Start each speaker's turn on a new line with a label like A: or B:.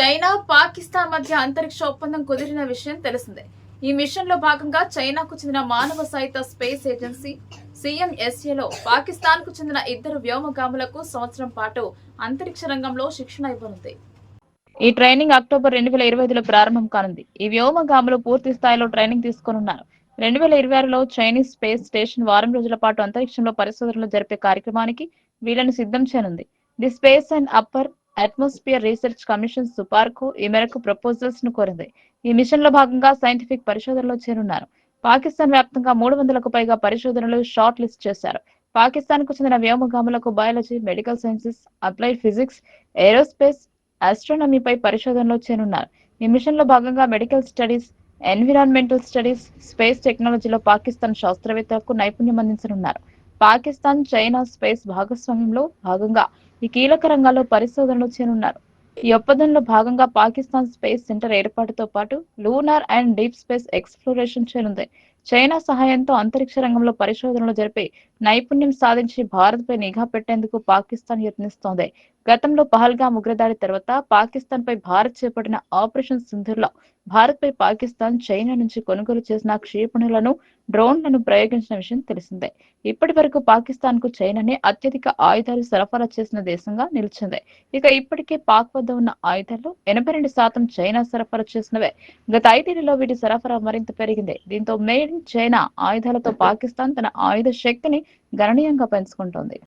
A: China Pakistan మధ్య అంతరిక్ష ఒప్పందం కుదిరిన విషయం తెలిసిందే. ఈ మిషన్లో భాగంగా చైనాకు చెందిన మానవ సహిత స్పేస్ ఏజెన్సీ సిఎంఎస్ఏలో పాకిస్తాన్కు చెందిన ఇద్దరు వ్యోమగాములకు సంవత్సరం పాటు అంతరిక్ష రంగంలో శిక్షణ ఇవ్వనుంది. ఈ ట్రైనింగ్ అక్టోబర్ రెండు వేల ఇరవై ఐదులో ప్రారంభం కానుంది. ఈ వ్యోమగాములు పూర్తి స్థాయిలో ట్రైనింగ్ తీసుకోనున్నారు. రెండు వేల ఇరవై ఆరులో చైనీస్ స్పేస్ స్టేషన్ వారం రోజుల పాటు అంతరిక్షంలో పరిశోధనలు జరిపే కార్యక్రమానికి వీళ్ళని సిద్ధం చేయనుంది. The space and upper atmosphere research commission సుపార్కు ఈ మేరకు ప్రపోజల్స్ను కోరింది. ఈ మిషన్లో భాగంగా సైంటిఫిక్ పరిశోధనలో చేరున్నారు. పాకిస్తాన్ వ్యాప్తంగా మూడు వందలకు పైగా పరిశోధనలు షార్ట్ లిస్ట్ చేశారు. పాకిస్తాన్కు చెందిన వ్యోమగాములకు biology medical sciences applied physics aerospace ఆస్ట్రానమీపై పరిశోధనలో చేరున్నారు. ఈ మిషన్లో భాగంగా medical studies environmental studies space టెక్నాలజీలో పాకిస్తాన్ శాస్త్రవేత్తలకు నైపుణ్యం అందించనున్నారు. పాకిస్తాన్ చైనా స్పేస్ భాగస్వామ్యంలో భాగంగా ఈ కీలక రంగాల్లో పరిశోధనలు చేరున్నారు ఈ ఒప్పందంలో భాగంగా పాకిస్తాన్ స్పేస్ సెంటర్ ఏర్పాటుతో పాటు lunar and deep space exploration చేరుంది China సహాయంతో అంతరిక్ష రంగంలో పరిశోధనలు జరిపి నైపుణ్యం సాధించి భారత్పై నిఘా పెట్టేందుకు పాకిస్తాన్ యత్నిస్తోంది. గతంలో పహల్గా ఉగ్రదాడి తర్వాత పాకిస్తాన్ పై భారత్ చేపట్టిన ఆపరేషన్ సింధుర్లో భారత్ పై పాకిస్తాన్ చైనా నుంచి కొనుగోలు చేసిన క్షిపణులను డ్రోన్లను ప్రయోగించిన విషయం తెలిసిందే. ఇప్పటి వరకు పాకిస్తాన్కు చైనానే అత్యధిక ఆయుధాలు సరఫరా చేసిన దేశంగా నిలిచింది. ఇక ఇప్పటికే పాక్ వద్ద ఉన్న ఆయుధాల్లో ఎనభై రెండు శాతం చైనా సరఫరా చేసినవే. గత ఐదేళ్ళలో వీటి సరఫరా మరింత పెరిగింది. దీంతో మే చైనా ఆయుధాలతో పాకిస్తాన్ తన ఆయుధ శక్తిని గణనీయంగా పెంచుకుంటోంది.